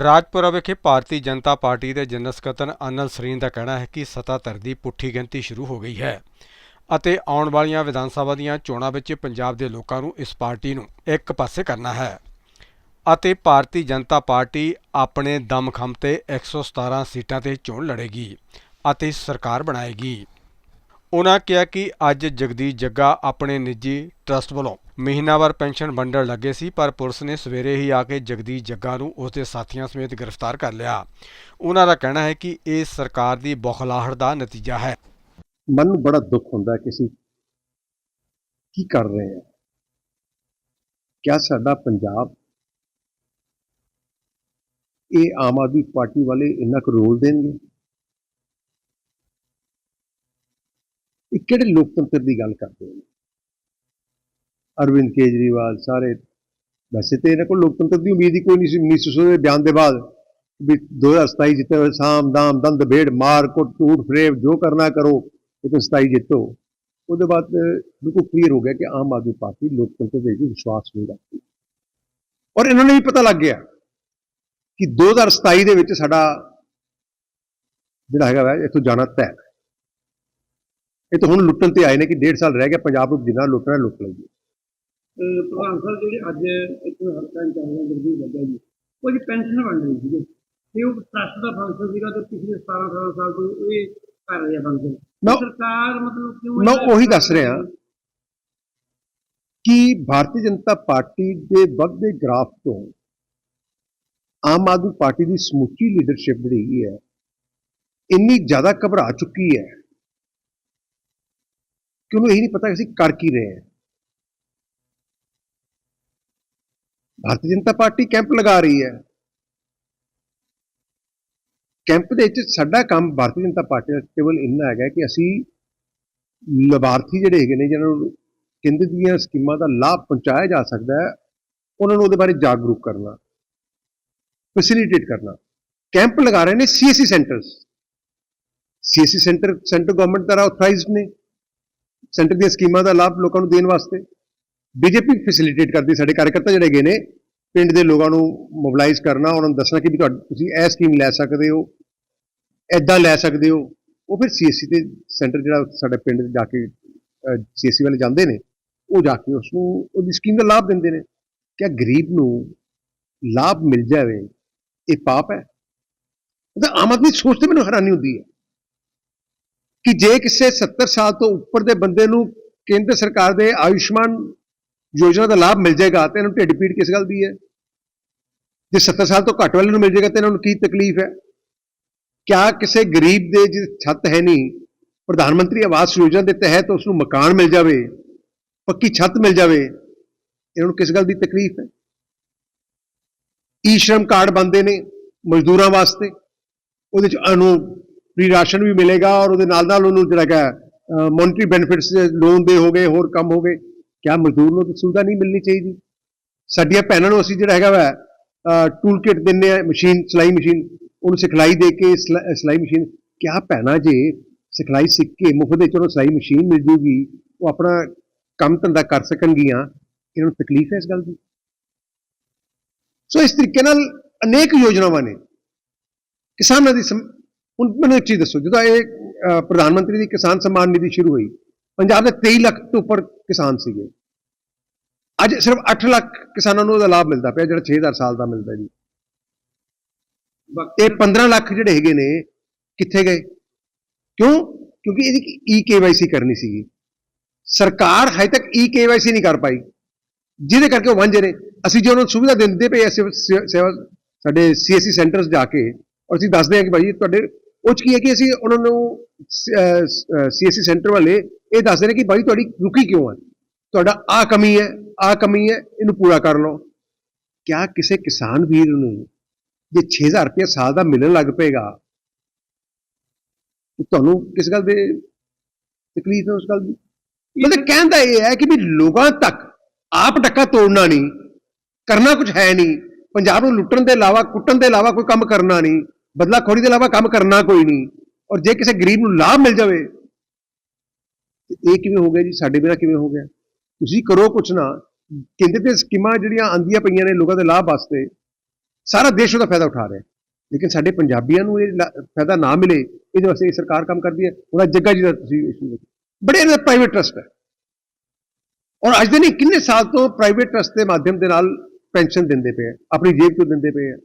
ਰਾਜਪੁਰਾ ਵਿਖੇ ਭਾਰਤੀ ਜਨਤਾ ਪਾਰਟੀ ਦੇ ਜਨਰਲ ਸਕੱਤਰ ਅਨਲ ਸਰੀਨ ਦਾ ਕਹਿਣਾ ਹੈ ਕਿ ਸੱਤਾਧਰ ਦੀ ਪੁੱਠੀ ਗਿਣਤੀ ਸ਼ੁਰੂ ਹੋ ਗਈ ਹੈ ਅਤੇ ਆਉਣ ਵਾਲੀਆਂ ਵਿਧਾਨ ਸਭਾ ਦੀਆਂ ਚੋਣਾਂ ਵਿੱਚ ਪੰਜਾਬ ਦੇ ਲੋਕਾਂ ਨੂੰ ਇਸ ਪਾਰਟੀ ਨੂੰ ਇੱਕ ਪਾਸੇ ਕਰਨਾ ਹੈ ਅਤੇ ਭਾਰਤੀ ਜਨਤਾ ਪਾਰਟੀ ਆਪਣੇ ਦਮਖਮ ਤੇ 117 ਸੀਟਾਂ ਤੇ ਚੋਣ ਲੜੇਗੀ ਅਤੇ ਸਰਕਾਰ ਬਣਾਏਗੀ। ਉਹਨਾਂ ਕਿਹਾ ਕਿ ਅੱਜ ਜਗਦੀਸ਼ ਜੱਗਾ ਆਪਣੇ ਨਿੱਜੀ ਟਰਸਟ ਵੱਲੋਂ ਮਹੀਨਾਵਾਰ ਪੈਨਸ਼ਨ ਵੰਡਣ ਲੱਗੇ ਸੀ, ਪਰ ਪੁਲਿਸ ਨੇ ਸਵੇਰੇ ਹੀ ਆ ਕੇ ਜਗਦੀਸ਼ ਜੱਗਾ ਨੂੰ ਉਸ ਦੇ ਸਾਥੀਆਂ ਸਮੇਤ ਗ੍ਰਿਫਤਾਰ ਕਰ ਲਿਆ। ਉਹਨਾਂ ਦਾ ਕਹਿਣਾ ਹੈ ਕਿ ਇਹ ਸਰਕਾਰ ਦੀ ਬੌਖਲਾਹਟ ਦਾ ਨਤੀਜਾ ਹੈ। ਮਨ ਨੂੰ ਬੜਾ ਦੁੱਖ ਹੁੰਦਾ ਕਿ ਅਸੀਂ ਕੀ ਕਰ ਰਹੇ ਹਾਂ। ਕਿਆ ਸਾਡਾ ਪੰਜਾਬ, ਇਹ ਆਮ ਆਦਮੀ ਪਾਰਟੀ ਵਾਲੇ ਇੰਨਾ ਕੁ ਰੋਲ ਦੇਣਗੇ? ਇਹ ਕਿਹੜੇ ਲੋਕਤੰਤਰ ਦੀ ਗੱਲ ਕਰਦੇ ਨੇ? ਅਰਵਿੰਦ ਕੇਜਰੀਵਾਲ ਸਾਰੇ। ਵੈਸੇ ਤੇ ਇਹਨਾਂ ਕੋਲ ਲੋਕਤੰਤਰ ਦੀ ਉਮੀਦ ਹੀ ਕੋਈ ਨਹੀਂ ਸੀ। 1900 ਦੇ ਬਿਆਨ ਦੇ ਬਾਅਦ ਵੀ 2027 ਜਿੱਤੇ ਹੋਏ ਸਾਮ ਦਾਮ, ਦੰਦ ਭੇੜ, ਮਾਰ ਕੁੱਟ ਟੂਟ ਫਰੇਬ, ਜੋ ਕਰਨਾ ਕਰੋ, ਲੇਕਿਨ 27 ਜਿੱਤੋ। ਉਹਦੇ ਬਾਅਦ ਬਿਲਕੁਲ ਕਲੀਅਰ ਹੋ ਗਿਆ ਕਿ ਆਮ ਆਦਮੀ ਪਾਰਟੀ ਲੋਕਤੰਤਰ ਦੇ ਵਿੱਚ ਵਿਸ਼ਵਾਸ ਨਹੀਂ ਰੱਖਦੀ। ਔਰ ਇਹਨਾਂ ਨੂੰ ਵੀ ਪਤਾ ਲੱਗ ਗਿਆ ਕਿ 2027 ਦੇ ਵਿੱਚ ਸਾਡਾ ਜਿਹੜਾ ਹੈਗਾ ਵਾ, ਇੱਥੋਂ ਜਾਣਾ ਤੈਅ। ਇਹ ਤਾਂ ਹੁਣ ਲੁੱਟਣ ਤੇ ਆਏ ਨੇ ਕਿ ਡੇਢ ਸਾਲ ਰਹਿ ਗਿਆ, ਪੰਜਾਬ ਨੂੰ ਜਿੰਨਾ ਲੁੱਟਣਾ ਲੁੱਟ ਲਈਏ। ਪ੍ਰਧਾਨ ਸਾਹਿਬ ਜਿਹੜੇ ਅੱਜ ਇੱਕ ਹਲਕਾ ਇੰਚਾਰਜ ਜਗਦੀਪ ਲੱਗਾ ਜੀ। ਉਹ ਜੀ ਪੈਨਸ਼ਨ ਵੰਡ ਰਹੀ ਸੀਗੇ। ਤੇ ਉਹ ਟਰਸਟ ਦਾ ਫੰਕਸ਼ਨ ਸੀਗਾ ਤੇ ਪਿਛਲੇ 17 18 ਸਾਲ ਤੋਂ ਇਹ ਕਰ ਰਹੀ ਹੈ ਫੰਕਸ਼ਨ ਸਰਕਾਰ ਮਤਲਬ ਕਿਉਂ ਮੈਂ ਉਹੀ ਦੱਸ ਰਿਹਾ ਕਿ ਭਾਰਤੀ ਜਨਤਾ ਪਾਰਟੀ ਦੇ ਵੱਧਦੇ ਗ੍ਰਾਫ ਤੋਂ ਆਮ ਆਦਮੀ ਪਾਰਟੀ ਦੀ ਸਮੁੱਚੀ ਲੀਡਰਸ਼ਿਪ ਜਿਹੜੀ ਹੈ ਇੰਨੀ ਜ਼ਿਆਦਾ ਘਬਰਾ ਚੁੱਕੀ ਹੈ। ਕਿ ਉਹਨੂੰ ਇਹ ਨਹੀਂ ਪਤਾ ਕਿ ਅਸੀਂ ਕਰ ਕੀ ਰਹੇ ਹਾਂ। ਭਾਰਤੀ ਜਨਤਾ ਪਾਰਟੀ ਕੈਂਪ ਲਗਾ ਰਹੀ ਹੈ। ਕੈਂਪ ਦੇ ਵਿੱਚ ਸਾਡਾ ਕੰਮ ਭਾਰਤੀ ਜਨਤਾ ਪਾਰਟੀ ਦਾ ਕੇਵਲ ਇੰਨਾ ਹੈਗਾ ਕਿ ਅਸੀਂ ਲਾਭਾਰਥੀ ਜਿਹੜੇ ਹੈਗੇ ਨੇ, ਜਿਹਨਾਂ ਨੂੰ ਕੇਂਦਰ ਦੀਆਂ ਸਕੀਮਾਂ ਦਾ ਲਾਭ ਪਹੁੰਚਾਇਆ ਜਾ ਸਕਦਾ ਹੈ, ਉਹਨਾਂ ਨੂੰ ਉਹਦੇ ਬਾਰੇ ਜਾਗਰੂਕ ਕਰਨਾ ਫੈਸਿਲਿਟੇਟ ਕਰਨਾ। ਕੈਂਪ ਲਗਾ ਰਹੇ ਨੇ CSC centres CSC centre centre government ਦੁਆਰਾ ਆਥੋਰਾਈਜ਼ਡ ਨੇ। ਸੈਂਟਰ ਦੀਆਂ ਸਕੀਮਾਂ ਦਾ ਲਾਭ ਲੋਕਾਂ ਨੂੰ ਦੇਣ ਵਾਸਤੇ। ਬੀਜੇਪੀ ਫੈਸਿਲਿਟੇਟ ਕਰਦੀ ਸਾਡੇ ਕਾਰਜਕਰਤਾ ਜਿਹੜੇ ਹੈਗੇ ਨੇ, ਪਿੰਡ ਦੇ ਲੋਕਾਂ ਨੂੰ ਮੋਬਿਲਾਈਜ਼ ਕਰਨਾ, ਉਹਨਾਂ ਨੂੰ ਦੱਸਣਾ ਕਿ ਵੀ ਤੁਹਾਡੀ, ਤੁਸੀਂ ਇਹ ਸਕੀਮ ਲੈ ਸਕਦੇ ਹੋ ਐਦਾਂ ਲੈ ਸਕਦੇ ਹੋ। ਉਹ ਫਿਰ ਸੀਐਸਸੀ ਤੇ ਸੈਂਟਰ ਜਿਹੜਾ ਸਾਡੇ ਪਿੰਡ 'ਚ ਜਾ ਕੇ ਸੀਐਸਸੀ ਵਾਲੇ ਜਾਂਦੇ ਨੇ, ਉਹ ਜਾ ਕੇ ਉਸ ਨੂੰ, ਉਹਦੀ ਸਕੀਮ ਦਾ ਲਾਭ ਦਿੰਦੇ ਨੇ। ਕਿ ਗਰੀਬ ਨੂੰ ਲਾਭ ਮਿਲ ਜਾਵੇ, ਇਹ ਪਾਪ ਹੈ। ਉਹਦਾ ਆਮ ਆਦਮੀ ਦੀ ਸੋਚ ਤੇ ਮੈਨੂੰ ਹੈਰਾਨੀ ਹੁੰਦੀ ਹੈ ਕਿ ਜੇ ਕਿਸੇ 70 ਸਾਲ ਤੋਂ ਉੱਪਰ ਦੇ ਬੰਦੇ ਨੂੰ ਕੇਂਦਰ ਸਰਕਾਰ ਦੇ ਆਯੁਸ਼ਮਾਨ ਯੋਜਨਾ ਦਾ ਲਾਭ ਮਿਲ ਜਾਏਗਾ ਤਾਂ ਇਹਨਾਂ ਨੂੰ ਢਿੱਡ ਪੀੜ ਕਿਸ ਗੱਲ ਦੀ ਹੈ? ਜੇ 70 ਸਾਲ ਤੋਂ ਘੱਟ ਵਾਲਿਆਂ ਨੂੰ ਮਿਲ ਜਾਏਗਾ ਤਾਂ ਇਹਨਾਂ ਨੂੰ ਕੀ ਤਕਲੀਫ ਹੈ? ਕਿਆ ਕਿਸੇ ਗਰੀਬ ਦੇ ਜਿਸ ਛੱਤ ਹੈ ਨਹੀਂ, ਪ੍ਰਧਾਨ ਮੰਤਰੀ ਆਵਾਸ ਯੋਜਨਾ ਦੇ ਤਹਿਤ ਉਸ ਨੂੰ ਮਕਾਨ ਮਿਲ ਜਾਵੇ, ਪੱਕੀ ਛੱਤ ਮਿਲ ਜਾਵੇ, ਇਹਨਾਂ ਨੂੰ ਕਿਸ ਗੱਲ ਦੀ ਤਕਲੀਫ ਹੈ? ਈ ਸ਼ਰਮ ਕਾਰਡ ਬੰਦੇ ਨੇ ਮਜ਼ਦੂਰਾਂ ਵਾਸਤੇ, ਉਹਦੇ ਚ ਅਨੂ ਫ੍ਰੀ ਰਾਸ਼ਨ ਵੀ ਮਿਲੇਗਾ ਔਰ ਉਹਦੇ ਨਾਲ ਨਾਲ ਉਹਨੂੰ ਜਿਹੜਾ ਹੈ ਮੋਨਟਰੀ ਬੈਨੀਫਿਟਸ ਲੋਨ ਦੇ ਹੋਗੇ ਹੋਰ ਕੰਮ ਹੋਗੇ ਕਿਆ ਮਜ਼ਦੂਰ ਨੂੰ ਤਾਂ ਸੁਵਿਧਾ ਨਹੀਂ ਮਿਲਣੀ ਚਾਹੀਦੀ। ਸਾਡੀਆਂ ਭੈਣਾਂ ਨੂੰ ਅਸੀਂ ਜਿਹੜਾ ਹੈਗਾ ਵਾ ਟੂਲ ਕਿਟ ਦਿੰਨੇ ਆ, ਮਸ਼ੀਨ, ਸਿਲਾਈ ਮਸ਼ੀਨ, ਉਹਨੂੰ ਸਿਖਲਾਈ ਦੇ ਕੇ ਸਿਲਾ- ਸਿਲਾਈ ਮਸ਼ੀਨ। ਕਿਆ ਭੈਣਾਂ ਜੇ ਸਿਖਲਾਈ ਸਿੱਖ ਕੇ ਮੁਫਤ ਦੇ ਚਲੋ ਸਿਲਾਈ ਮਸ਼ੀਨ ਮਿਲ ਜੂਗੀ, ਉਹ ਆਪਣਾ ਕੰਮ ਧੰਦਾ ਕਰ ਸਕਣਗੀਆਂ, ਇਹਨਾਂ ਨੂੰ ਤਕਲੀਫ ਹੈ ਇਸ ਗੱਲ ਦੀ। ਸੋ ਇਸ ਤਰੀਕੇ ਨਾਲ ਅਨੇਕ ਯੋਜਨਾਵਾਂ ਨੇ। ਕਿਸਾਨਾਂ ਦੀ ਸਮ- ਹੁਣ ਮੈਨੂੰ ਇੱਕ ਚੀਜ਼ ਦੱਸੋ, ਜਦੋਂ ਇਹ ਪ੍ਰਧਾਨ ਮੰਤਰੀ ਦੀ ਕਿਸਾਨ ਸਨਮਾਨ ਨਿਧੀ ਸ਼ੁਰੂ ਹੋਈ ਪੰਜਾਬ ਦੇ 23 ਲੱਖ ਤੋਂ ਉੱਪਰ ਕਿਸਾਨ ਸੀਗੇ। ਅੱਜ ਸਿਰਫ 8 ਲੱਖ ਕਿਸਾਨਾਂ ਨੂੰ ਉਹਦਾ ਲਾਭ ਮਿਲਦਾ ਪਿਆ, ਜਿਹੜਾ 6000 ਸਾਲ ਦਾ ਮਿਲਦਾ ਜੀ। ਇਹ 15 ਲੱਖ ਜਿਹੜੇ ਹੈਗੇ ਨੇ, ਕਿੱਥੇ ਗਏ? ਕਿਉਂ? ਕਿਉਂਕਿ ਇਹਦੀ ਈ ਕੇਵਾਈਸੀ ਕਰਨੀ ਸੀਗੀ। ਸਰਕਾਰ ਹਜੇ ਤੱਕ ਈ ਕੇਵਾਈਸੀ ਨਹੀਂ ਕਰ ਪਾਈ। ਜਿਹਦੇ ਕਰਕੇ ਉਹ ਵਾਂਝੇ ਨੇ। ਅਸੀਂ ਜੇ ਉਹਨਾਂ ਨੂੰ ਸੁਵਿਧਾ ਦਿੰਦੇ ਪਏ ਐਸੇ ਸੇਵਾ ਸਾਡੇ ਸੀਐਸਸੀ ਸੈਂਟਰਸ ਜਾ ਕੇ ਔਰ ਅਸੀਂ ਦੱਸਦੇ ਹਾਂ ਕਿ ਭਾਈ ਤੁਹਾਡੇ ਉਹ 'ਚ ਕੀ ਹੈ ਕਿ ਅਸੀਂ ਉਹਨਾਂ ਨੂੰ ਸੀਐਸਸੀ ਸੈਂਟਰ ਵਾਲੇ ਇਹ ਦੱਸਦੇ ਨੇ ਕਿ ਬਾਈ ਤੁਹਾਡੀ ਰੁਕੀ ਕਿਉਂ ਹੈ? ਤੁਹਾਡਾ ਆ ਕਮੀ ਹੈ ਆ ਕਮੀ ਹੈ, ਇਹਨੂੰ ਪੂਰਾ ਕਰ ਲਓ। ਕਿਆ ਕਿਸੇ ਕਿਸਾਨ ਵੀਰ ਨੂੰ ਜੇ 6000 ਰੁਪਏ ਸਾਲ ਦਾ ਮਿਲਣ ਲੱਗ ਪਏਗਾ ਤੁਹਾਨੂੰ ਕਿਸ ਗੱਲ ਦੇ ਤਕਲੀਫ ਹੈ ਉਸ ਗੱਲ ਦੀ? ਮਤਲਬ ਕਹਿੰਦਾ ਇਹ ਹੈ ਕਿ ਵੀ ਲੋਕਾਂ ਤੱਕ ਆਪ ਟੱਕਾ ਤੋੜਨਾ ਨਹੀਂ, ਕਰਨਾ ਕੁਝ ਹੈ ਨਹੀਂ। ਪੰਜਾਬ ਨੂੰ ਲੁੱਟਣ ਦੇ ਇਲਾਵਾ, ਕੁੱਟਣ ਦੇ ਇਲਾਵਾ ਕੋਈ ਕੰਮ ਕਰਨਾ ਨਹੀਂ, ਬਦਲਾਖੋਰੀ ਦੇ ਇਲਾਵਾ ਕੰਮ ਕਰਨਾ ਕੋਈ ਨਹੀਂ। ਔਰ ਜੇ ਕਿਸੇ ਗਰੀਬ ਨੂੰ ਲਾਭ ਮਿਲ ਜਾਵੇ, ਤੇ ਇਹ ਕਿਵੇਂ ਹੋ ਗਿਆ ਜੀ? ਸਾਡੇ ਬਿਨਾਂ ਕਿਵੇਂ ਹੋ ਗਿਆ? ਤੁਸੀਂ ਕਰੋ ਕੁਛ ਨਾ। ਕੇਂਦਰ ਤੇ ਸਕੀਮਾਂ ਜਿਹੜੀਆਂ ਆਂਦੀਆਂ ਪਈਆਂ ਨੇ ਲੋਕਾਂ ਦੇ ਲਾਭ ਵਾਸਤੇ, ਸਾਰਾ ਦੇਸ਼ ਉਹਦਾ ਫਾਇਦਾ ਉਠਾ ਰਿਹਾ। ਲੇਕਿਨ ਸਾਡੇ ਪੰਜਾਬੀਆਂ ਨੂੰ ਇਹ ਲਾ- ਫਾਇਦਾ ਨਾ ਮਿਲੇ, ਇਹਦੇ ਵਾਸਤੇ ਇਹ ਸਰਕਾਰ ਕੰਮ ਕਰਦੀ ਹੈ। ਹੁਣ ਜੱਗਾ ਜੀ ਦਾ ਤੁਸੀਂ ਇਸ਼ੂ ਦੇਖੋ। ਬੜੇ ਇਹਨਾਂ ਦਾ ਪ੍ਰਾਈਵੇਟ ਟਰਸਟ ਹੈ। ਔਰ ਅੱਜ ਦੇ ਨਹੀਂ, ਕਿੰਨੇ ਸਾਲ ਤੋਂ ਪ੍ਰਾਈਵੇਟ ਟਰਸਟ ਦੇ ਮਾਧਿਅਮ ਦੇ ਨਾਲ ਪੈਨਸ਼ਨ ਦਿੰਦੇ ਪਏ ਆ ਆਪਣੀ ਜੇਬ ਤੋਂ ਦਿੰਦੇ ਪਏ ਆ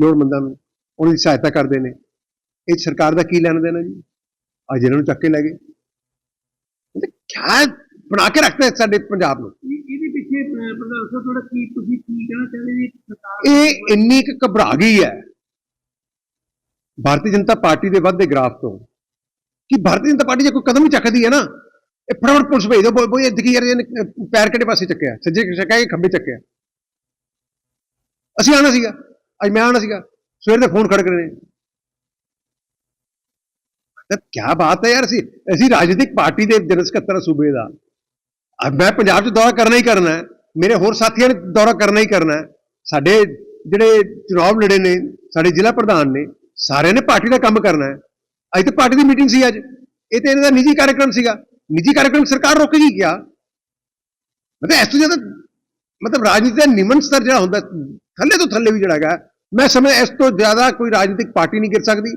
ਲੋੜਵੰਦਾਂ ਨੂੰ। ਉਹਨਾਂ ਦੀ ਸਹਾਇਤਾ ਕਰਦੇ ਨੇ। ਇਹ ਸਰਕਾਰ ਦਾ ਕੀ ਲੈਣਾ ਦੇਣਾ ਜੀ? ਅੱਜ ਇਹਨਾਂ ਨੂੰ ਚੱਕ ਕੇ ਲੈ ਗਏ। ਮਤਲਬ ਕਿਆ ਬਣਾ ਕੇ ਰੱਖਦੇ ਸਾਡੇ ਪੰਜਾਬ ਨੂੰ? ਇਹ- ਇਹਦੇ ਪਿੱਛੇ ਪ੍ਰਧਾਨ ਸਾਹਿਬ ਥੋੜਾ ਕੀ ਤੁਸੀਂ ਕੀ ਕਹਿਣਾ ਚਾਹੁੰਦੇ ਜੀ? ਸਰਕਾਰ ਇਹ ਇੰਨੀ ਕੁ ਘਬਰਾ ਗਈ ਹੈ। ਭਾਰਤੀ ਜਨਤਾ ਪਾਰਟੀ ਦੇ ਵੱਧਦੇ ਗ੍ਰਾਫ ਤੋਂ ਕਿ ਭਾਰਤੀ ਜਨਤਾ ਪਾਰਟੀ ਜੇ ਕੋਈ ਕਦਮ ਹੀ ਚੱਕਦੀ ਹੈ ਨਾ ਇਹ ਫਟਾਫਟ ਪੁਲਿਸ ਭੇਜ ਬੋਲ ਬੋਲ ਇਹ ਦਿਖੀ ਯਾਰ ਇਹਨੇ ਪੈਰ ਕਿਹੜੇ ਪਾਸੇ ਚੱਕਿਆ? ਸੱਜੇ ਚੱਕਿਆ ਕਿ ਖੱਬੇ ਚੱਕਿਆ। ਅਸੀਂ ਆਣਾ ਸੀਗਾ। ਅੱਜ ਮੈਂ ਆਣਾ ਸੀਗਾ। ਸਵੇਰ ਦੇ ਫੋਨ ਖੜਕ ਰਹੇ ਨੇ। ਤਾਂ ਕੀ ਬਾਤ ਹੈ ਯਾਰ ਅਸੀਂ ਅਸੀਂ ਰਾਜਨੀਤਿਕ ਪਾਰਟੀ ਦੇ ਜਨਰਲ ਸਕੱਤਰ ਸੂਬੇ ਦਾ। ਅੱਜ ਮੈਂ ਪੰਜਾਬ 'ਚ ਦੌਰਾ ਕਰਨਾ ਹੀ ਕਰਨਾ ਹੈ, ਮੇਰੇ ਹੋਰ ਸਾਥੀਆਂ ਨੇ ਦੌਰਾ ਕਰਨਾ ਹੀ ਕਰਨਾ ਹੈ। ਸਾਡੇ ਜਿਹੜੇ ਚੁਣਾਵ ਲੜੇ ਨੇ, ਸਾਡੇ ਜ਼ਿਲ੍ਹਾ ਪ੍ਰਧਾਨ ਨੇ, ਸਾਰਿਆਂ ਨੇ ਪਾਰਟੀ ਦਾ ਕੰਮ ਕਰਨਾ ਹੈ। ਅੱਜ ਤਾਂ ਪਾਰਟੀ ਦੀ ਮੀਟਿੰਗ ਸੀ ਅੱਜ, ਇਹ ਤੇ ਇਹਨਾਂ ਦਾ ਨਿੱਜੀ ਕਾਰਜਕ੍ਰਮ ਸੀਗਾ। ਨਿੱਜੀ ਕਾਰਜਕ੍ਰਮ ਸਰਕਾਰ ਰੋਕੇਗੀ ਕਿਆ ਮਤਲਬ ਇਸ ਤੋਂ ਜ਼ਿਆਦਾ ਮਤਲਬ ਰਾਜਨੀਤੀ ਦਾ ਨਿਮਨ ਸਤਰ ਜਿਹੜਾ ਹੁੰਦਾ, ਥੱਲੇ ਤੋਂ ਥੱਲੇ ਵੀ ਜਿਹੜਾ ਹੈਗਾ, ਮੈਂ ਸਮਝ ਇਸ ਤੋਂ ਜ਼ਿਆਦਾ ਕੋਈ ਰਾਜਨੀਤਿਕ ਪਾਰਟੀ ਨਹੀਂ ਗਿਰ ਸਕਦੀ।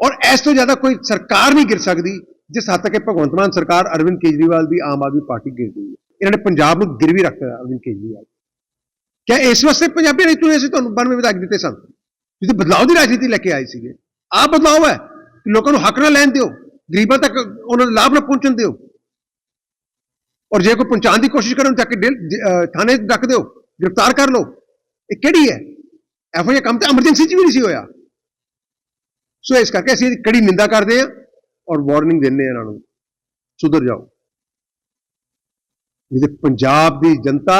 ਔਰ ਇਸ ਤੋਂ ਜ਼ਿਆਦਾ ਕੋਈ ਸਰਕਾਰ ਨਹੀਂ ਗਿਰ ਸਕਦੀ, ਜਿਸ ਹੱਦ ਤੱਕ ਭਗਵੰਤ ਮਾਨ ਸਰਕਾਰ ਅਰਵਿੰਦ ਕੇਜਰੀਵਾਲ ਦੀ ਆਮ ਆਦਮੀ ਪਾਰਟੀ ਗਿਰ ਗਈ ਹੈ। ਇਹਨਾਂ ਨੇ ਪੰਜਾਬ ਨੂੰ ਗਿਰਵੀ ਰੱਖਿਆ ਅਰਵਿੰਦ ਕੇਜਰੀਵਾਲ। ਕਿਆ ਇਸ ਵਾਸਤੇ ਪੰਜਾਬੀ ਨਹੀਂ ਚੁਣੇ ਸੀ ਤੁਹਾਨੂੰ 92 ਵਿਧਾਇਕ ਦਿੱਤੇ ਸਨ? ਤੁਸੀਂ ਬਦਲਾਅ ਦੀ ਰਾਜਨੀਤੀ ਲੈ ਕੇ ਆਏ ਸੀਗੇ। ਆਹ ਬਦਲਾਅ ਹੈ ਕਿ ਲੋਕਾਂ ਨੂੰ ਹੱਕ ਨਾ ਲੈਣ ਦਿਓ, ਗਰੀਬਾਂ ਤੱਕ ਉਹਨਾਂ ਦਾ ਲਾਭ ਨਾ ਪਹੁੰਚਣ ਦਿਓ। ਔਰ ਜੇ ਕੋਈ ਪਹੁੰਚਾਉਣ ਦੀ ਕੋਸ਼ਿਸ਼ ਕਰਨ ਚੱਕ ਕੇ ਥਾਣੇ 'ਚ ਰੱਖ ਦਿਓ, ਗ੍ਰਿਫਤਾਰ ਕਰ ਲਓ। ਇਹ ਕਿਹੜੀ ਹੈ? ਇਹੋ ਜਿਹਾ ਕੰਮ ਤਾਂ ਐਮਰਜੈਂਸੀ 'ਚ ਵੀ ਨਹੀਂ ਸੀ ਹੋਇਆ। ਸੋ ਇਸ ਕਰਕੇ ਅਸੀਂ ਕੜੀ ਨਿੰਦਾ ਕਰਦੇ ਹਾਂ ਔਰ ਵਾਰਨਿੰਗ ਦਿੰਦੇ ਹਾਂ ਇਹਨਾਂ ਨੂੰ। ਸੁਧਰ ਜਾਓ। ਜਿਹਦੇ ਪੰਜਾਬ ਦੀ ਜਨਤਾ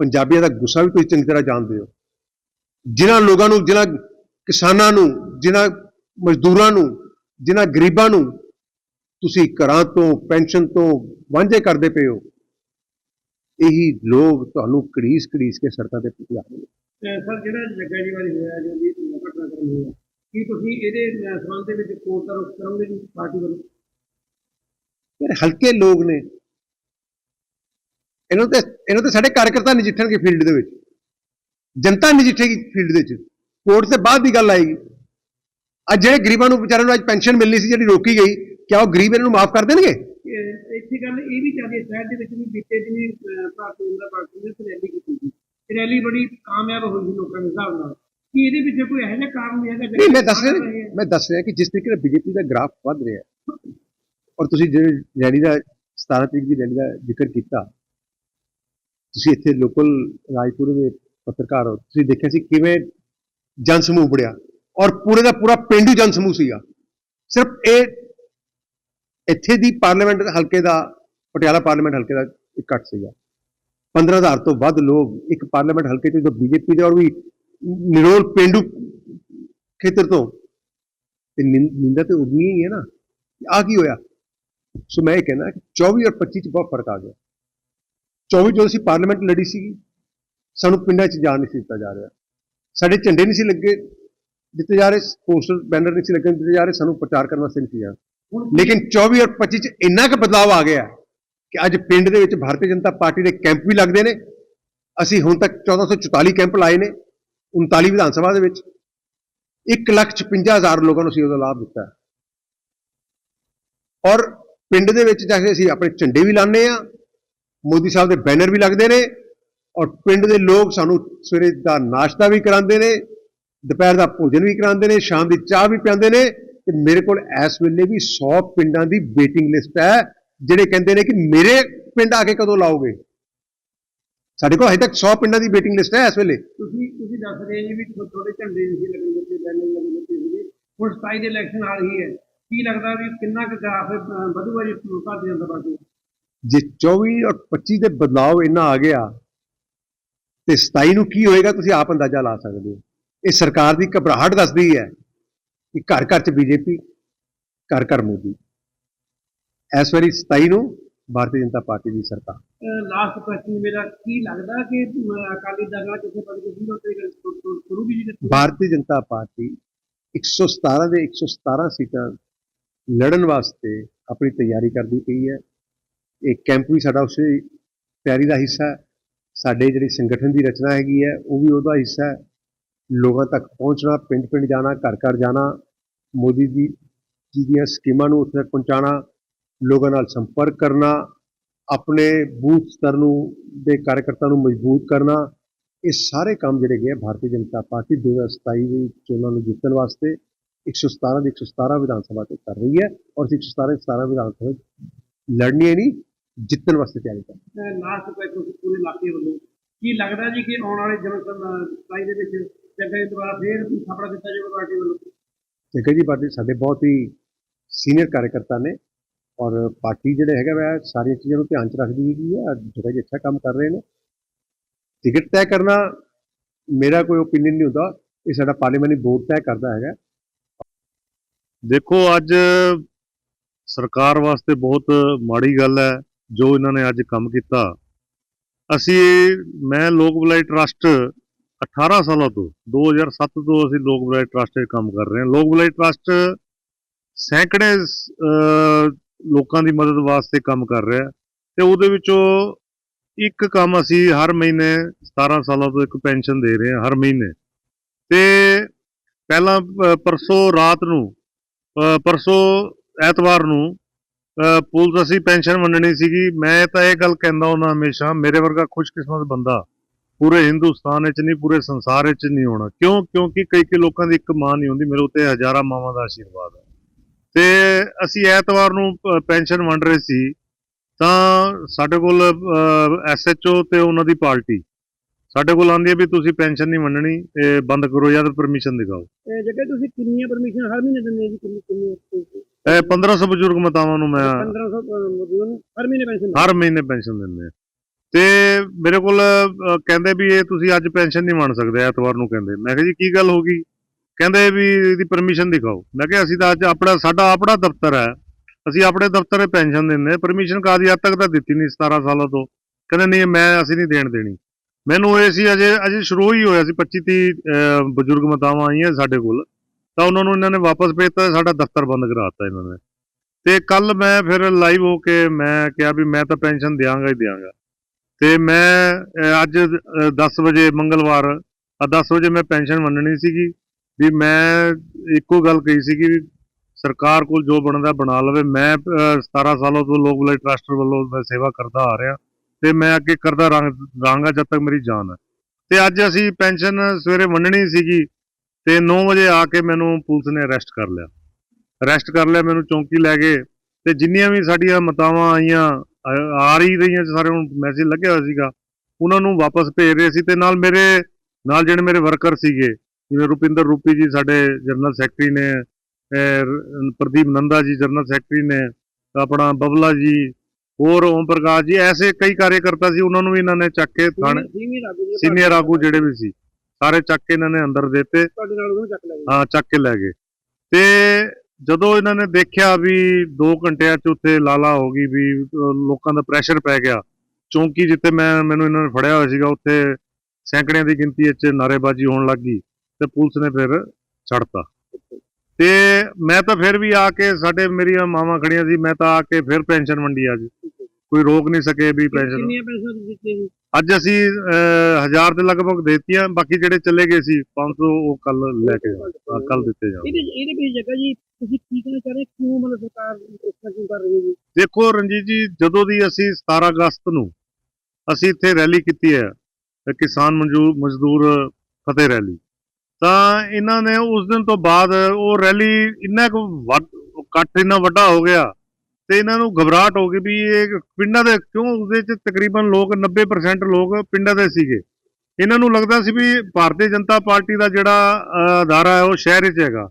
ਪੰਜਾਬੀਆਂ ਦਾ ਗੁੱਸਾ ਵੀ ਤੁਸੀਂ ਚੰਗੀ ਤਰ੍ਹਾਂ ਜਾਣਦੇ ਹੋ। ਜਿਨ੍ਹਾਂ ਲੋਕਾਂ ਨੂੰ ਜਿਨ੍ਹਾਂ ਕਿਸਾਨਾਂ ਨੂੰ ਜਿਨ੍ਹਾਂ ਮਜ਼ਦੂਰਾਂ ਨੂੰ ਜਿਨ੍ਹਾਂ ਗਰੀਬਾਂ ਨੂੰ ਤੁਸੀਂ ਘਰਾਂ ਤੋਂ ਪੈਨਸ਼ਨ ਤੋਂ ਵਾਂਝੇ ਕਰਦੇ ਪਏ ਹੋ ਇਹੀ ਲੋਕ ਤੁਹਾਨੂੰ ਘੜੀਸ ਘੜੀਸ ਕੇ ਸੜਕਾਂ ਤੇ ਪੁਜਾ ਰਹੇ ਅਹ, ਸਰ ਜਿਹੜਾ ਜੱਗਾ ਜੀ ਵਾਲੀ ਹੋਇਆ ਜੋ ਵੀ ਘਟਨਾਕ੍ਰਮ ਹੋਇਆ ਕੀ ਤੁਸੀਂ ਇਹਦੇ ਸੰਬੰਧ ਦੇ ਵਿੱਚ ਕੋਰਟ ਦਾ ਰੁਖ ਕਰੋਗੇ ਜੀ ਪਾਰਟੀ ਵੱਲੋਂ? ਯਾਰ ਹਲਕੇ ਲੋਕ ਨੇ। ਇਹਨਾਂ ਤੇ ਇਹਨਾਂ ਤੇ ਸਾਡੇ ਕਾਰਜਕਰਤਾ ਨਜਿੱਠਣਗੇ ਫੀਲਡ ਦੇ ਵਿੱਚ। ਜਨਤਾ ਨਜਿੱਠੇਗੀ ਫੀਲਡ ਦੇ ਵਿੱਚ। ਕੋਰਟ ਤੇ ਬਾਅਦ ਦੀ ਗੱਲ ਆਏਗੀ। ਅੱਜ ਜਿਹੜੇ ਗਰੀਬਾਂ ਨੂੰ ਵਿਚਾਰਿਆਂ ਨੂੰ ਅੱਜ ਪੈਨਸ਼ਨ ਮਿਲਣੀ ਸੀ ਜਿਹੜੀ ਰੋਕੀ ਗਈ ਕਿਆ ਉਹ ਗਰੀਬ ਇਹਨਾਂ ਨੂੰ ਮਾਫ ਕਰ ਦੇਣਗੇ? ਇੱਥੇ ਗੱਲ ਇਹ ਵੀ ਚੱਲਦੀ ਹੈ ਸ਼ਹਿਰ ਦੇ ਵਿੱਚ ਵੀ ਬੀਤੇ ਦਿਨੀ ਭਾਰਤੀ ਜਨਤਾ ਪਾਰਟੀ ਨੇ ਰੈਲੀ ਕੀਤੀ ਸੀ। ਰੈਲੀ ਬੜੀ ਕਾਮਯਾਬ ਹੋਈ ਸੀ ਲੋਕਾਂ ਦੇ ਹਿਸਾਬ ਨਾਲ। ਕੀ ਇਹਦੇ ਵਿੱਚ ਕੋਈ ਇਹੋ ਜਿਹਾ ਕਾਰਨ ਵੀ ਹੈਗਾ ਨਹੀਂ ਮੈਂ ਦੱਸ ਰਿਹਾ ਮੈਂ ਦੱਸ ਰਿਹਾ ਕਿ ਜਿਸ ਤਰੀਕੇ ਨਾਲ ਬੀਜੇਪੀ ਦਾ ਗ੍ਰਾਫ ਵੱਧ ਰਿਹਾ ਹੈ ਔਰ ਤੁਸੀਂ ਜਿਹੜੇ ਰੈਲੀ ਦਾ 17 ਤਰੀਕ ਦੀ ਰੈਲੀ ਦਾ ਜ਼ਿਕਰ ਕੀਤਾ ਤੁਸੀਂ ਇੱਥੇ ਲੋਕਲ ਰਾਜਪੁਰ ਦੇ ਪੱਤਰਕਾਰ ਹੋ ਤੁਸੀਂ ਦੇਖਿਆ ਸੀ ਕਿਵੇਂ ਜਨ ਸਮੂਹ ਬੜਿਆ ਔਰ ਪੂਰੇ ਦਾ ਪੂਰਾ ਪਿੰਡੂ ਜਨ ਸਮੂਹ ਸੀਗਾ। ਸਿਰਫ ਇਹ ਇੱਥੇ ਦੀ ਪਾਰਲੀਮੈਂਟ ਹਲਕੇ ਦਾ ਪਟਿਆਲਾ ਪਾਰਲੀਮੈਂਟ ਹਲਕੇ ਦਾ ਇਕੱਠ ਸੀਗਾ। 15000 ਤੋਂ ਵੱਧ ਲੋਕ ਇੱਕ ਪਾਰਲੀਮੈਂਟ ਹਲਕੇ ਚ ਜੋ ਬੀਜੇਪੀ ਦੇ ਔਰ ਵੀ ਨਿਰੋਲ ਪਿੰਡੂ ਖੇਤਰ ਤੋਂ। ਤੇ ਨਿੰਦਾ ਤੇ ਉਡਨੀ ਹੀ ਹੈ ਨਾ। ਆ ਕੀ ਹੋਇਆ? ਸੋ ਮੈਂ ਇਹ ਕਹਿੰਦਾ ਕਿ 24 ਔਰ 25 ਚ ਬਹੁਤ ਫ਼ਰਕ ਆ ਗਿਆ। 24 ਜਦੋਂ ਅਸੀਂ ਪਾਰਲੀਮੈਂਟ ਲੜੀ ਸੀਗੀ ਸਾਨੂੰ ਪਿੰਡਾਂ 'ਚ ਜਾਣ ਨਹੀਂ ਦਿੱਤਾ ਜਾ ਰਿਹਾ। ਸਾਡੇ ਝੰਡੇ ਨਹੀਂ ਸੀ ਲੱਗੇ ਦਿੱਤੇ ਜਾ ਰਹੇ ਪੋਸਟਰ ਬੈਨਰ ਨਹੀਂ ਸੀ ਲੱਗੇ ਦਿੱਤੇ ਜਾ ਰਹੇ ਸਾਨੂੰ ਪ੍ਰਚਾਰ ਕਰਨ ਵਾਸਤੇ ਨਹੀਂ ਸੀ ਰਹੇ। ਲੇਕਿਨ 24 ਔਰ 25 ਚ ਇੰਨਾ ਕੁ ਬਦਲਾਅ ਆ ਗਿਆ ਕਿ ਅੱਜ ਪਿੰਡ ਦੇ ਵਿੱਚ ਭਾਰਤੀ ਜਨਤਾ ਪਾਰਟੀ ਦੇ ਕੈਂਪ ਵੀ ਲੱਗਦੇ ਨੇ। ਅਸੀਂ ਹੁਣ ਤੱਕ 1444 ਕੈਂਪ ਲਾਏ ਨੇ। 39 ਵਿਧਾਨ ਸਭਾ ਦੇ ਵਿੱਚ 156000 ਲੋਕਾਂ ਨੂੰ ਅਸੀਂ ਉਹਦਾ ਲਾਭ ਦਿੱਤਾ ਔਰ ਪਿੰਡ ਦੇ ਵਿੱਚ ਜਾ ਕੇ ਅਸੀਂ ਆਪਣੇ ਝੰਡੇ ਵੀ ਲਾਉਂਦੇ ਆ ਮੋਦੀ ਸਾਹਿਬ ਦੇ ਬੈਨਰ ਵੀ ਲੱਗਦੇ ਨੇ, ਔਰ ਪਿੰਡ ਦੇ ਲੋਕ ਸਾਨੂੰ ਸਵੇਰੇ ਦਾ ਨਾਸ਼ਤਾ ਵੀ ਕਰਾਉਂਦੇ ਨੇ, ਦੁਪਹਿਰ ਦਾ ਭੋਜਨ ਵੀ ਕਰਾਉਂਦੇ ਨੇ, ਸ਼ਾਮ ਦੀ ਚਾਹ ਵੀ ਪਿਆਉਂਦੇ ਨੇ, ਤੇ ਮੇਰੇ ਕੋਲ ਇਸ ਵੇਲੇ ਵੀ 100 ਪਿੰਡਾਂ ਦੀ ਵੇਟਿੰਗ ਲਿਸਟ ਹੈ, ਜਿਹੜੇ ਕਹਿੰਦੇ ਨੇ ਕਿ ਮੇਰੇ ਪਿੰਡ ਆ ਕੇ ਕਦੋਂ ਲਾਓਗੇ? ਸਾਡੇ ਕੋਲ ਹਜੇ ਤੱਕ 100 ਪਿੰਡਾਂ ਦੀ ਵੇਟਿੰਗ ਲਿਸਟ ਹੈ ਇਸ ਵੇਲੇ। ਤੁਸੀਂ ਤੁਸੀਂ ਦੱਸ ਰਹੇ ਜੀ ਵੀ ਥੋੜੇ ਝੰਡੇ ਨਹੀਂ ਸੀ ਲੱਗਣ ਦਿੱਤੇ ਬੈਨਰ ਲੱਗਣ ਦਿੱਤੇ ਸੀਗੇ। ਹੁਣ 27 ਦੇ ਇਲੈਕਸ਼ਨ ਆ ਰਹੀ ਹੈ। ਕੀ ਲੱਗਦਾ ਵੀ ਕਿੰਨਾ ਕੁ ਗ੍ਰਾਫ ਵਧੂਗਾ ਜੀ ਭਾਰਤੀ ਜਨਤਾ ਪਾਰਟੀ? ਜੇ 24 ਔਰ 25 ਦੇ ਬਦਲਾਅ ਇੰਨਾ ਆ ਗਿਆ, ਤੇ 27 ਨੂੰ ਕੀ ਹੋਏਗਾ, ਤੁਸੀਂ ਆਪ ਅੰਦਾਜ਼ਾ ਲਾ ਸਕਦੇ ਹੋ। ਇਹ ਸਰਕਾਰ ਦੀ ਘਬਰਾਹਟ ਦੱਸਦੀ ਹੈ ਕਿ ਘਰ ਘਰ ਚ ਬੀਜੇਪੀ, ਘਰ ਘਰ ਮੋਦੀ। ਇਸ ਵਾਰੀ 27 ਨੂੰ ਭਾਰਤੀ ਜਨਤਾ ਪਾਰਟੀ ਦੀ ਸਰਕਾਰ। ਲਾਸਟ ਕੁਐਸਚਨ ਮੇਰਾ ਕੀ ਲੱਗਦਾ ਕਿ ਅਕਾਲੀ ਦਲ ਨਾਲ ਕਿਸੇ ਪਦ ਦੇ ਜ਼ੀਰੋ ਤੇ ਗੱਲ ਕਰੂਗੀ ਜੀ ਭਾਰਤੀ ਜਨਤਾ ਪਾਰਟੀ 117 ਦੇ 117 ਸੀਟਾਂ ਲੜਨ ਵਾਸਤੇ ਆਪਣੀ ਤਿਆਰੀ ਕਰਦੀ ਪਈ ਹੈ। ਇਹ ਕੈਂਪ ਵੀ ਸਾਡਾ ਉਸੇ ਤਿਆਰੀ ਦਾ ਹਿੱਸਾ ਸਾਡੇ ਜਿਹੜੀ ਸੰਗਠਨ ਦੀ ਰਚਨਾ ਹੈਗੀ ਹੈ ਉਹ ਵੀ ਉਹਦਾ ਹਿੱਸਾ ਹੈ। ਲੋਕਾਂ ਤੱਕ ਪਹੁੰਚਣਾ ਪਿੰਡ ਪਿੰਡ ਜਾਣਾ ਘਰ ਘਰ ਜਾਣਾ ਮੋਦੀ ਜੀ ਜੀ ਦੀਆਂ ਸਕੀਮਾਂ ਨੂੰ ਉੱਥੇ ਤੱਕ ਪਹੁੰਚਾਉਣਾ ਲੋਕਾਂ ਨਾਲ ਸੰਪਰਕ ਕਰਨਾ ਆਪਣੇ ਬੂਥ ਸਤਰ ਨੂੰ ਦੇ ਕਾਰਜਕਰਤਾ ਨੂੰ ਮਜ਼ਬੂਤ ਕਰਨਾ ਇਹ ਸਾਰੇ ਕੰਮ ਜਿਹੜੇ ਆ ਭਾਰਤੀ ਜਨਤਾ ਪਾਰਟੀ 2027 ਦੀ ਚੋਣਾਂ ਨੂੰ ਜਿੱਤਣ ਵਾਸਤੇ 117 ਦੀ 117 ਵਿਧਾਨ ਸਭਾ ਤੇ ਕਰ ਰਹੀ ਹੈ ਔਰ 117 17 ਵਿਧਾਨ ਸਭਾ ਲੜਨੀ ਹੈ ਨਹੀਂ ਜਿੱਤਣ ਵਾਸਤੇ ਤਿਆਰੀ ਕਰ। ਲਾਸਟ ਸੀ ਪੂਰੇ ਇਲਾਕੇ ਵੱਲੋਂ। ਕੀ ਲੱਗਦਾ ਜੀ ਕਿ ਆਉਣ ਵਾਲੇ ਜਨਸਨ ਸਤਾਈ ਦੇ ਵਿੱਚ ਜੱਗਾ ਦੁਆਰਾ ਫੇਰ ਥਾਪੜਾ ਦਿੱਤਾ ਜਾਊਗਾ ਪਾਰਟੀ ਵੱਲੋਂ? ਜੱਗਾ ਜੀ ਪਾਰਟੀ ਸਾਡੇ ਬਹੁਤ ਹੀ ਸੀਨੀਅਰ ਕਾਰਜਕਰਤਾ ਨੇ। ਔਰ ਪਾਰਟੀ ਜਿਹੜੇ ਹੈਗਾ ਵੈ ਸਾਰੀਆਂ ਚੀਜ਼ਾਂ ਨੂੰ ਧਿਆਨ ਚ ਰੱਖਦੀ ਹੈਗੀ ਹੈ ਜੱਗਾ ਜੀ ਅੱਛਾ ਕੰਮ ਕਰ ਰਹੇ ਨੇ। ਟਿਕਟ ਤੈਅ ਕਰਨਾ ਮੇਰਾ ਕੋਈ ਓਪੀਨੀਅਨ ਨਹੀਂ ਹੁੰਦਾ, ਇਹ ਸਾਡਾ ਪਾਰਲੀਮੈਂਟਰੀ ਬੋਰਡ ਤੈਅ ਕਰਦਾ ਹੈਗਾ। ਦੇਖੋ, ਅੱਜ ਸਰਕਾਰ ਵਾਸਤੇ ਬਹੁਤ ਮਾੜੀ ਗੱਲ ਹੈ, ਜੋ ਇਹਨਾਂ ਨੇ ਅੱਜ ਕੰਮ ਕੀਤਾ। ਅਸੀਂ, ਮੈਂ ਲੋਕ ਭਲਾਈ ਟਰਸਟ 18 ਸਾਲਾਂ ਤੋਂ 2007 ਤੋਂ ਅਸੀਂ ਲੋਕ ਭਲਾਈ ਟਰਸਟ 'ਚ ਕੰਮ ਕਰ ਰਹੇ ਹਾਂ। ਲੋਕ ਭਲਾਈ ਟਰਸਟ ਸੈਂਕੜੇ ਲੋਕਾਂ ਦੀ ਮਦਦ ਵਾਸਤੇ ਕੰਮ ਕਰ ਰਿਹਾ ਹੈ। ਤੇ ਉਹਦੇ ਵਿੱਚੋਂ ਇੱਕ ਕੰਮ ਅਸੀਂ ਹਰ ਮਹੀਨੇ 17 ਸਾਲਾਂ ਤੋਂ ਇੱਕ ਪੈਨਸ਼ਨ ਦੇ ਰਹੇ ਹਾਂ, ਹਰ ਮਹੀਨੇ। ਤੇ ਪਹਿਲਾਂ ਪਰਸੋਂ ਰਾਤ ਨੂੰ ਪਰਸੋਂ ਐਤਵਾਰ ਨੂੰ ਪੁਲਿਸ ਅਸੀਂ ਪੈਨਸ਼ਨ ਵੰਡਣੀ ਸੀਗੀ। ਮੈਂ ਤਾਂ ਇਹ ਗੱਲ ਕਹਿੰਦਾ ਹੁੰਦਾ ਹਮੇਸ਼ਾ, ਮੇਰੇ ਵਰਗਾ ਖੁਸ਼ਕਿਸਮਤ ਬੰਦਾ ਪੂਰੇ ਹਿੰਦੁਸਤਾਨ ਵਿੱਚ ਨਹੀਂ, ਪੂਰੇ ਸੰਸਾਰ ਵਿੱਚ ਨਹੀਂ ਹੋਣਾ ਕਿਉਂ? ਕਿਉਂਕਿ ਕਈ ਕਈ ਲੋਕਾਂ ਦੀ ਇੱਕ ਮਾਂ ਨਹੀਂ ਹੁੰਦੀ, ਮੇਰੇ ਉੱਤੇ ਹਜ਼ਾਰਾਂ ਮਾਵਾਂ ਦਾ ਆਸ਼ੀਰਵਾਦ ਹੈ। ਤੇ ਅਸੀਂ ਐਤਵਾਰ ਨੂੰ ਪੈਨਸ਼ਨ ਵੰਡ ਰਹੇ ਸੀ। ਤਾਂ ਸਾਡੇ ਕੋਲ ਐਸਐਚਓ ਤੇ ਉਹਨਾਂ ਦੀ ਪਾਰਟੀ। ਸਾਡੇ ਕੋਲ ਆਂਦੀ ਹੈ ਵੀ ਤੁਸੀਂ ਪੈਨਸ਼ਨ ਨਹੀਂ ਵੰਡਣੀ ਇਹ ਬੰਦ ਕਰੋ ਜਾਂ ਪਰਮਿਸ਼ਨ ਦਿਖਾਓ। ਇਹ ਤੁਸੀਂ ਕਿੰਨੀਆਂ ਪਰਮਿਸ਼ਨ ਹਰ ਮਹੀਨੇ ਦਿੰਦੇ ਜੀ? ਕਿੰਨੀ ਕਿੰਨੀ ਇਹ 1500 ਬਜ਼ੁਰਗ ਮਾਤਾਵਾਂ ਨੂੰ ਮੈਂ 1500 ਮਜ਼ਦੂਰ ਨੂੰ ਹਰ ਮਹੀਨੇ ਪੈਨਸ਼ਨ ਹਰ ਮਹੀਨੇ ਪੈਨਸ਼ਨ ਦਿੰਦੇ ਆ ਤੇ ਮੇਰੇ ਕੋਲ ਕਹਿੰਦੇ ਵੀ ਇਹ ਤੁਸੀਂ ਅੱਜ ਪੈਨਸ਼ਨ ਨਹੀਂ ਮੰਨ ਸਕਦੇ ਐਤਵਾਰ ਨੂੰ ਕਹਿੰਦੇ। ਮੈਂ ਕਿਹਾ ਜੀ ਕੀ ਗੱਲ ਹੋ ਗਈ? ਕਹਿੰਦੇ ਵੀ ਇਹਦੀ ਪਰਮਿਸ਼ਨ ਦਿਖਾਓ। ਮੈਂ ਕਿਹਾ ਅਸੀਂ ਤਾਂ ਅੱਜ ਆਪਣਾ ਸਾਡਾ ਆਪਣਾ ਦਫ਼ਤਰ ਹੈ। ਅਸੀਂ ਆਪਣੇ ਦਫ਼ਤਰ 'ਚ ਪੈਨਸ਼ਨ ਦਿੰਦੇ ਪਰਮਿਸ਼ਨ ਕਾਦੀ ਅੱਜ ਤੱਕ ਤਾਂ ਦਿੱਤੀ ਨਹੀਂ 17 ਸਾਲਾਂ ਤੋਂ। ਕਹਿੰਦੇ ਨਹੀਂ ਮੈਂ ਅਸੀਂ ਨਹੀਂ ਦੇਣ ਦੇਣੀ। ਮੈਨੂੰ ਇਹ ਸੀ ਅਜੇ ਅਜੇ ਸ਼ੁਰੂ ਹੀ ਹੋਇਆ ਸੀ। 25 30 ਬਜ਼ੁਰਗ ਮਾਤਾਵਾਂ ਆਈਆਂ ਸਾਡੇ ਕੋਲ। ਤਾਂ ਉਹਨਾਂ ਨੂੰ ਇਹਨਾਂ ਨੇ ਵਾਪਸ ਭੇਜਤਾ ਸਾਡਾ ਦਫ਼ਤਰ ਬੰਦ ਕਰਾਤਾ ਇਹਨਾਂ ਨੇ। ਤੇ ਕੱਲ ਮੈਂ ਫਿਰ ਲਾਈਵ ਹੋ ਕੇ ਮੈਂ ਕਿਹਾ ਵੀ ਮੈਂ ਤਾਂ ਪੈਨਸ਼ਨ ਦਿਆਂਗਾ ਹੀ ਦਿਆਂਗਾ। ਤੇ ਮੈਂ ਅੱਜ ਅਹ, 10 ਵਜੇ ਮੰਗਲਵਾਰ ਆ 10 ਵਜੇ ਮੈਂ ਪੈਨਸ਼ਨ ਵੰਡਣੀ ਸੀਗੀ। ਵੀ ਮੈਂ ਇੱਕੋ ਗੱਲ ਕਹੀ ਸੀਗੀ ਵੀ ਸਰਕਾਰ ਕੋਲ ਜੋ ਬਣਦਾ ਬਣਾ ਲਵੇ। ਮੈਂ ਅਹ, 17 ਸਾਲਾਂ ਤੋਂ ਲੋਕ ਭਲਾਈ ਟਰਸਟ ਵੱਲੋਂ ਮੈਂ ਸੇਵਾ ਕਰਦਾ ਆ ਰਿਹਾ ਤੇ ਮੈਂ ਅੱਗੇ ਕਰਦਾ ਰੰਗ ਜਦ ਤੱਕ ਮੇਰੀ ਜਾਨ ਹੈ। ਤੇ ਅੱਜ ਅਸੀਂ ਪੈਨਸ਼ਨ ਸਵੇਰੇ ਵੰਡਣੀ ਸੀਗੀ ਤੇ 9 ਵਜੇ ਆ ਕੇ ਮੈਨੂੰ ਪੁਲਿਸ ਨੇ ਅਰੈਸਟ ਕਰ ਲਿਆ। ਅਰੈਸਟ ਕਰ ਲਿਆ ਮੈਨੂੰ ਚੌਂਕੀ ਲੈ ਗਏ ਤੇ ਜਿੰਨੀਆਂ ਵੀ ਸਾਡੀਆਂ ਮਤਾਵਾਂ ਆਈਆਂ ਆ- ਆ ਰਹੀ ਰਹੀਆਂ ਸਾਰੇ ਨੂੰ ਮੈਸੇਜ ਲੱਗਿਆ ਹੋਇਆ ਸੀਗਾ ਉਹਨਾਂ ਨੂੰ ਵਾਪਸ ਭੇਜ ਰਹੇ ਸੀ ਤੇ ਨਾਲ ਮੇਰੇ ਨਾਲ ਜਿਹੜੇ ਮੇਰੇ ਵਰਕਰ ਸੀਗੇ ਜਿਵੇਂ ਰੁਪਿੰਦਰ ਰੂਪੀ ਜੀ ਸਾਡੇ ਜਨਰਲ ਸੈਕਟਰੀ ਨੇ ਪ੍ਰਦੀਪ ਨੰਦਾ ਜੀ ਜਨਰਲ ਸੈਕਟਰੀ ਨੇ ਆਪਣਾ ਬਬਲਾ ਜੀ ਹੋਰ ਓਮ ਪ੍ਰਕਾਸ਼ ਜੀ ਐਸੇ ਕਈ ਕਾਰਜਕਰਤਾ ਸੀ ਉਹਨਾਂ ਨੂੰ ਵੀ ਇਹਨਾਂ ਨੇ ਚੱਕ ਕੇ ਥਾਣੇ ਸੀਨੀਅਰ ਆਗੂ ਜਿਹੜੇ ਵੀ ਸੀ ਸਾਰੇ ਚੱਕ ਕੇ ਇਹਨਾਂ ਨੇ ਅੰਦਰ ਦਿੱਤੇ। ਹਾਂ ਚੱਕ ਕੇ ਲੈ ਗਏ। ਤੇ ਜਦੋਂ ਇਹਨਾਂ ਨੇ ਦੇਖਿਆ ਵੀ 2 ਘੰਟਿਆਂ ਚ ਉੱਥੇ ਲਾਲਾ ਹੋ ਗਈ ਵੀ ਲੋਕਾਂ ਦਾ ਪ੍ਰੈਸ਼ਰ ਪੈ ਗਿਆ ਚੌਂਕੀ ਜਿੱਥੇ ਮੈਂ ਮੈਨੂੰ ਇਹਨਾਂ ਨੇ ਫੜਿਆ ਹੋਇਆ ਸੀਗਾ ਉੱਥੇ ਸੈਂਕੜਿਆਂ ਦੀ ਗਿਣਤੀ ਵਿੱਚ ਨਾਰੇਬਾਜ਼ੀ ਹੋਣ ਲੱਗ ਗਈ। ਤੇ ਪੁਲਿਸ ਨੇ ਫਿਰ ਛੱਡਤਾ। ਤੇ ਮੈਂ ਤਾਂ ਫਿਰ ਵੀ ਆ ਕੇ ਸਾਡੇ ਮੇਰੀਆਂ ਮਾਵਾਂ ਖੜੀਆਂ ਸੀ ਮੈਂ ਤਾਂ ਆ ਕੇ ਫਿਰ ਪੈਨਸ਼ਨ ਵੰਡੀ ਅੱਜ। ਕੋਈ ਰੋਕ ਨਹੀਂ ਸਕੇ ਵੀ ਪੈਨਸ਼ਨ। ਕਿੰਨੀਆਂ ਤੁਸੀਂ ਦਿੱਤੀਆਂ ਜੀ? ਅੱਜ ਅਸੀਂ ਅਹ, ਹਜ਼ਾਰ ਦੇ ਲਗਭਗ ਦੇਤੀਆਂ ਬਾਕੀ ਜਿਹੜੇ ਚਲੇ ਗਏ ਸੀ 500 ਉਹ ਕੱਲ ਲੈ ਕੇ ਕੱਲ ਦਿੱਤੇ ਜਾਣ। ਇਹਦੇ ਇਹਦੇ ਵਿੱਚ ਜੱਗਾ ਜੀ ਤੁਸੀਂ ਕੀ ਕਹਿਣਾ ਚਾਹ ਰਹੇ ਕਿਉਂ ਮਤਲਬ ਸਰਕਾਰ ਇਸ ਤਰ੍ਹਾਂ ਕਿਉਂ ਕਰ ਰਹੀ ਹੈ ਜੀ? ਦੇਖੋ ਰਣਜੀਤ ਜੀ ਜਦੋਂ ਦੀ ਅਸੀਂ 17 ਅਗਸਤ ਨੂੰ ਅਸੀਂ ਇੱਥੇ ਰੈਲੀ ਕੀਤੀ ਹੈ ਕਿਸਾਨ ਮਜ਼ਦੂਰ ਫਤਿਹ ਰੈਲੀ ਤਾਂ ਇਹਨਾਂ ਨੇ ਉਸ ਦਿਨ ਤੋਂ ਬਾਅਦ ਉਹ ਰੈਲੀ ਇੰਨਾ ਕੁ ਵੱਡ ਇਕੱਠ ਇੰਨਾ ਵੱਡਾ ਹੋ ਗਿਆ ਤੇ ਇਹਨਾਂ ਨੂੰ ਘਬਰਾਹਟ ਹੋ ਗਈ ਵੀ ਇਹ ਪਿੰਡਾਂ ਦੇ ਕਿਉਂ ਉਸਦੇ ਚ ਤਕਰੀਬਨ ਲੋਕ 90% ਲੋਕ ਪਿੰਡਾਂ ਦੇ ਸੀਗੇ। ਇਹਨਾਂ ਨੂੰ ਲੱਗਦਾ ਸੀ ਵੀ ਭਾਰਤੀ ਜਨਤਾ ਪਾਰਟੀ ਦਾ ਜਿਹੜਾ ਅਹ, ਅਦਾਰਾ ਹੈ ਉਹ ਸ਼ਹਿਰ ਵਿੱਚ ਹੈਗਾ।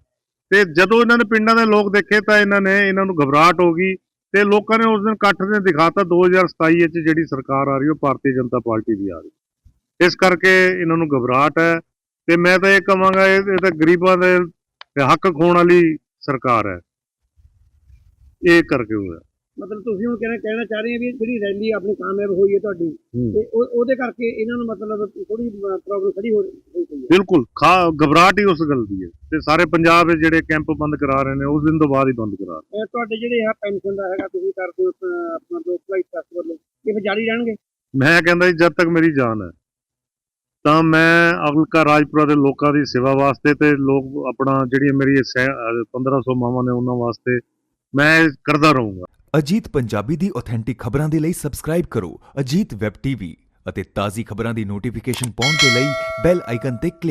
ਤੇ ਜਦੋਂ ਇਹਨਾਂ ਨੇ ਪਿੰਡਾਂ ਦੇ ਲੋਕ ਦੇਖੇ ਤਾਂ ਇਹਨਾਂ ਨੇ ਇਹਨਾਂ ਨੂੰ ਘਬਰਾਹਟ ਹੋ ਗਈ ਤੇ ਲੋਕਾਂ ਨੇ ਉਸ ਦਿਨ ਇਕੱਠ ਨੇ ਦਿਖਾਤਾ 2027 ਵਿੱਚ ਜਿਹੜੀ ਸਰਕਾਰ ਆ ਰਹੀ ਉਹ ਭਾਰਤੀ ਜਨਤਾ ਪਾਰਟੀ ਦੀ ਆ ਰਹੀ। ਇਸ ਕਰਕੇ ਇਹਨਾਂ ਨੂੰ ਘਬਰਾਹਟ ਹੈ। ਤੇ ਮੈਂ ਤਾਂ ਇਹ ਕਹਾਂਗਾ ਇਹ ਤਾਂ ਗਰੀਬਾਂ ਦੇ ਹੱਕ ਖੋਣ ਵਾਲੀ ਸਰਕਾਰ ਹੈ। ਇਹ ਕਰਕੇ ਹੋਇਆ। ਮਤਲਬ ਤੁਸੀਂ ਹੁਣ ਕਹਿਣਾ ਕਹਿਣਾ ਚਾਹ ਰਹੇ ਹੋ ਵੀ ਜਿਹੜੀ ਰੈਲੀ ਆਪਣੀ ਕਾਮਯਾਬ ਹੋਈ ਹੈ ਤੁਹਾਡੀ। ਤੇ ਉਹ- ਉਹਦੇ ਕਰਕੇ ਇਹਨਾਂ ਨੂੰ ਮਤਲਬ ਥੋੜੀ ਪ੍ਰੋਬਲਮ ਖੜੀ ਹੋ ਪਈ ਹੈ। ਬਿਲਕੁਲ। ਖਾ ਘਬਰਾਹਟ ਹੀ ਉਸ ਗੱਲ ਦੀ ਹੈ। ਤੇ ਸਾਰੇ ਪੰਜਾਬ ਵਿੱਚ ਜਿਹੜੇ ਕੈਂਪ ਬੰਦ ਕਰਾ ਰਹੇ ਨੇ ਉਸ ਦਿਨ ਤੋਂ ਬਾਅਦ ਹੀ ਬੰਦ ਕਰਾ ਰਹੇ ਤੁਹਾਡੇ ਜਿਹੜੇ ਆ ਪੈਨਸ਼ਨ ਦਾ ਹੈਗਾ ਤੁਸੀਂ ਕਰਦੇ ਆਪਣਾ ਲੋਕ ਭਲਾਈ ਟਰਸਟ ਵੱਲੋਂ ਇਹ ਜਾਰੀ ਰਹਿਣਗੇ? ਮੈਂ ਕਹਿੰਦਾ ਜੀ ਜਦ ਤੱਕ ਮੇਰੀ ਜਾਨ ਹੈ। ਤਾਂ ਮੈਂ ਅਗਲਕਾ ਰਾਜਪੁਰਾ ਦੇ ਲੋਕਾਂ ਦੀ ਸੇਵਾ ਵਾਸਤੇ ਤੇ ਲੋਕ ਆਪਣਾ ਜਿਹੜੀ ਮੇਰੀ 1500 ਮਾਵਾਂ ਨੇ ਉਹਨਾਂ ਵਾਸਤੇ ਮੈਂ ਕਰਦਾ ਰਹੂੰਗਾ। ਅਜੀਤ ਪੰਜਾਬੀ ਦੀ ਆਥੈਂਟਿਕ ਖਬਰਾਂ ਦੇ ਲਈ ਸਬਸਕ੍ਰਾਈਬ ਕਰੋ ਅਜੀਤ ਵੈਬ ਟੀਵੀ ਅਤੇ ਤਾਜ਼ੀ ਖਬਰਾਂ ਦੀ ਨੋਟੀਫਿਕੇਸ਼ਨ ਪਾਉਣ ਦੇ ਲਈ ਬੈਲ ਆਈਕਨ ਤੇ